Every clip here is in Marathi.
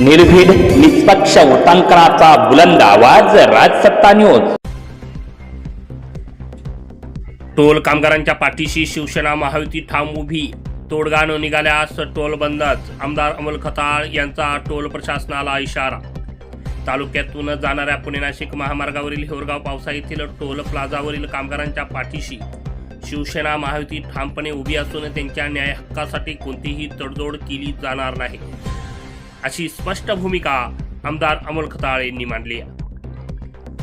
निर्भीड निष्पक्ष उटांकनाचा बुलंद आवाज राजसत्ता न्यूज. टोल कामगारांच्या पाठीशी शिवसेना महायुती ठाम उभी. तोडगा न निघाल्यास टोल बंदच. आमदार अमोल खताळ यांचा टोल प्रशासनाला इशारा. तालुक्यातून जाणाऱ्या पुणे नाशिक महामार्गावरील हेवरगाव पावसा येथील टोल प्लाझावरील कामगारांच्या पाठीशी शिवसेना महायुती ठामपणे उभी असून त्यांच्या न्याय हक्कासाठी कोणतीही तडजोड केली जाणार नाही. अशी स्पष्ट भूमिका आमदार अमोल खताळ यांनी मांडली आहे.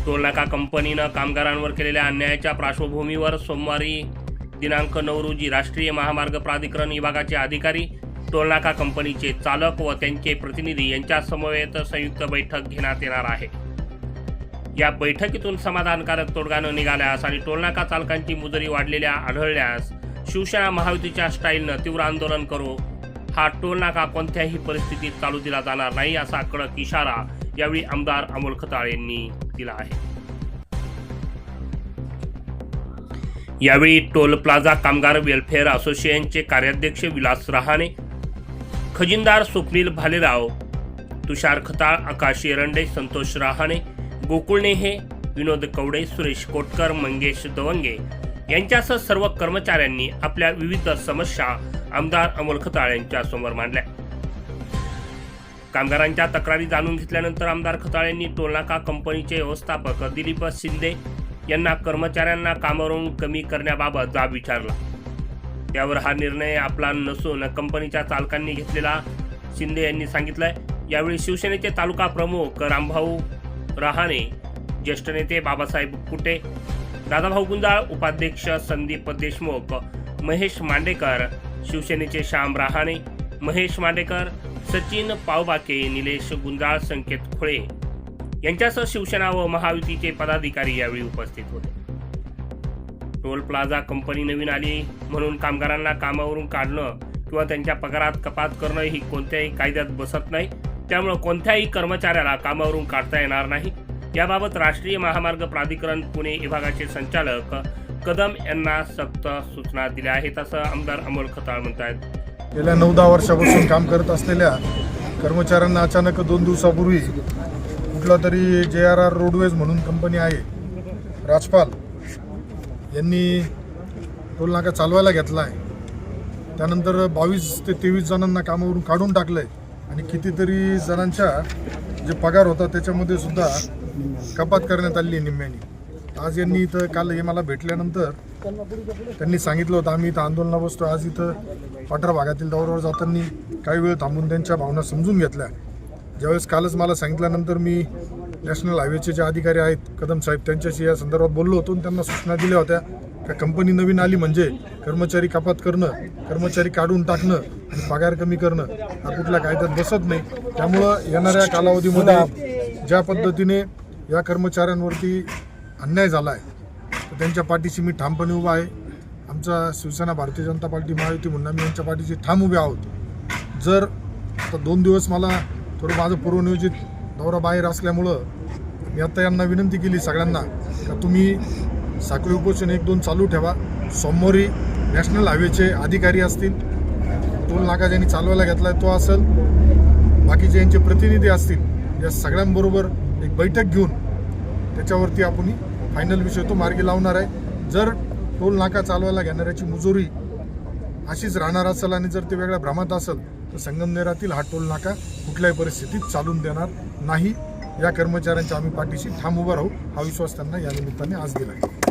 टोलनाका कंपनीनं कामगारांवर केलेल्या अन्यायाच्या पार्श्वभूमीवर सोमवारी दिनांक नऊ रोजी राष्ट्रीय महामार्ग प्राधिकरण विभागाचे अधिकारी टोलनाका कंपनीचे चालक व त्यांचे प्रतिनिधी यांच्या समवेत संयुक्त बैठक घेण्यात येणार आहे. या बैठकीतून समाधानकारक तोडगा न निघाल्यास आणि टोलनाका चालकांची मुजरी वाढलेल्या आढळल्यास शिवसेना महायुतीच्या स्टाईलनं तीव्र आंदोलन करू हा टोलनाका कोणत्याही परिस्थितीत चालू दिला जाणार नाही असा कडक इशारा यावेळी आमदार अमोल खताळ यांनी दिला आहे. यावेळी टोल प्लाझा कामगार वेलफेअर असोसिएशनचे कार्याध्यक्ष विलास रहाणे खजिनदार स्वप्नील भालेराव तुषार खताळ आकाश एरंडे संतोष रहाणे गोकुळने हे विनोद कवडे सुरेश कोटकर मंगेश दवंगे यांच्यासह सर्व कर्मचाऱ्यांनी आपल्या विविध समस्या आमदार अमोल खताळ यांच्या समोर मांडल्या. कामगारांच्या तक्रारी जाणून घेतल्यानंतर आमदार खताळ यांनी टोलनाका कंपनीचे व्यवस्थापक दिलीप शिंदे यांना कर्मचाऱ्यांना कामावरून कमी करण्याबाबत जाब विचारला. त्यावर हा निर्णय आपला नसून कंपनीच्या चालकांनी घेतलेला शिंदे यांनी सांगितलंय. यावेळी शिवसेनेचे तालुका प्रमुख रामभाऊ रहाणे ज्येष्ठ नेते बाबासाहेब कुटे दादाभाऊ गुंजाळ उपाध्यक्ष संदीप देशमुख महेश मांडेकर शिवसेनेचे श्याम रहाणे महेश मांडेकर सचिन पावबाके निलेश गुंजाळ संकेत खुळे यांच्यासह शिवसेना व महायुतीचे पदाधिकारी यावेळी उपस्थित होते. टोल प्लाझा कंपनी नवीन आली म्हणून कामगारांना कामावरून काढणं किंवा त्यांच्या पगारात कपात करणं ही कोणत्याही कायद्यात बसत नाही. त्यामुळे कोणत्याही कर्मचाऱ्याला कामावरून काढता येणार नाही. याबाबत राष्ट्रीय महामार्ग प्राधिकरण पुणे विभागाचे संचालक कदम यांना सक्त सूचना दिल्या आहेत असं आमदार अमोल खताळ म्हणतात गेल्या नऊ दहा वर्षापासून काम करत असलेल्या कर्मचाऱ्यांना अचानक दोन दिवसापूर्वी कुठला तरी जे आर आर रोडवेज म्हणून कंपनी आहे राजपाल यांनी टोल नाका चालवायला घेतला आहे त्यानंतर बावीस ते तेवीस जणांना कामावरून काढून टाकलं आहे आणि कितीतरी जणांच्या जे पगार होता त्याच्यामध्ये सुद्धा कपात करण्यात आली आहे निम्म्यानी. आज यांनी इथं काल हे मला भेटल्यानंतर त्यांनी सांगितलं होतं आम्ही इथं आंदोलना बसतो आज इथं पाठरा भागातील दौऱ्यावर जाताना काही वेळ थांबून त्यांच्या भावना समजून घेतल्या. ज्यावेळेस कालच मला सांगितल्यानंतर मी नॅशनल हायवेचे जे अधिकारी आहेत कदम साहेब त्यांच्याशी या संदर्भात बोललो होतो आणि त्यांना सूचना दिल्या होत्या का कंपनी नवीन आली म्हणजे कर्मचारी कपात करणं कर्मचारी काढून टाकणं आणि पगार कमी करणं हा कुठल्या कायद्यात बसत नाही. त्यामुळं येणाऱ्या कालावधीमध्ये ज्या पद्धतीने या कर्मचाऱ्यांवरती अन्याय झाला आहे तर त्यांच्या पाठीशी मी ठामपणे उभा आहे. आमचा शिवसेना भारतीय जनता पार्टी महायुती म्हणून आम्ही यांच्या पाठीशी ठाम उभे आहोत. जर आता दोन दिवस मला थोडं माझं पूर्वनियोजित दौरा बाहेर असल्यामुळं मी आत्ता यांना विनंती केली सगळ्यांना का तुम्ही साखळी उपोषण एक दोन चालू ठेवा. सोमवारी नॅशनल हायवेचे अधिकारी असतील टोल नाका ज्यांनी चालवायला घेतला तो असेल बाकीचे यांचे प्रतिनिधी असतील या सगळ्यांबरोबर एक बैठक घेऊन त्याच्यावरती आपण फायनल विषय तो मार्गी लावणार आहे. जर टोल नाका चालवायला घेणाऱ्याची मुजोरी अशीच राहणार असेल आणि जर ते वेगळ्या भ्रमात असेल तर संगमनेरातील हा टोल नाका कुठल्याही परिस्थितीत चालून देणार नाही. या कर्मचाऱ्यांच्या आम्ही पाठीशी ठाम उभा राहू हा विश्वास त्यांना या निमित्ताने आज दिला आहे